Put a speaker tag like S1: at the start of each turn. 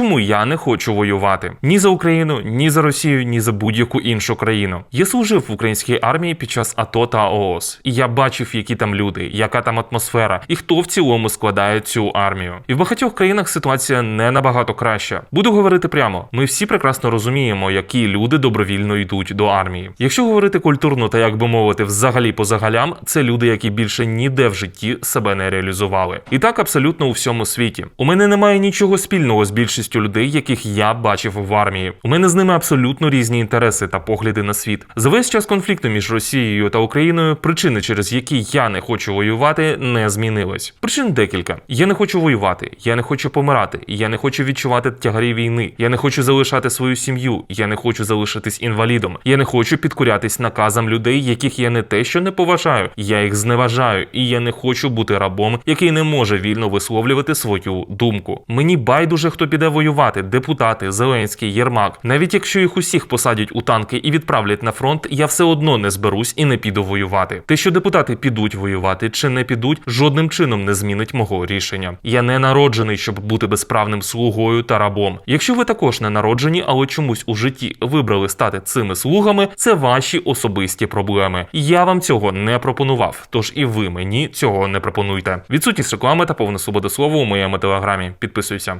S1: чому я не хочу воювати ні за Україну, ні за Росію, ні за будь-яку іншу країну. Я служив в українській армії під час АТО та ООС, і я бачив, які там люди, яка там атмосфера, і хто в цілому складає цю армію. І в багатьох країнах ситуація не набагато краща. Буду говорити прямо: ми всі прекрасно розуміємо, які люди добровільно йдуть до армії. Якщо говорити культурно та як би мовити, взагалі по загалям, це люди, які більше ніде в житті себе не реалізували. І так абсолютно у всьому світі. У мене немає нічого спільного з більшістю людей, яких я бачив в армії. У мене з ними абсолютно різні інтереси та погляди на світ. За весь час конфлікту між Росією та Україною причини, через які я не хочу воювати, не змінились. Причин декілька. Я не хочу воювати, я не хочу помирати, я не хочу відчувати тягарі війни, я не хочу залишати свою сім'ю, я не хочу залишитись інвалідом, я не хочу підкорятись наказам людей, яких я не те, що не поважаю, я їх зневажаю, і я не хочу бути рабом, який не може вільно висловлювати свою думку. Мені байдуже, хто піде воювати, депутати, Зеленський, Єрмак. Навіть якщо їх усіх посадять у танки і відправлять на фронт, я все одно не зберусь і не піду воювати. Те, що депутати підуть воювати чи не підуть, жодним чином не змінить мого рішення. Я не народжений, щоб бути безправним слугою та рабом. Якщо ви також не народжені, але чомусь у житті вибрали стати цими слугами, це ваші особисті проблеми. Я вам цього не пропонував, тож і ви мені цього не пропонуйте. Відсутність реклами та повна свобода слова у моєму телеграмі. Підписуйся.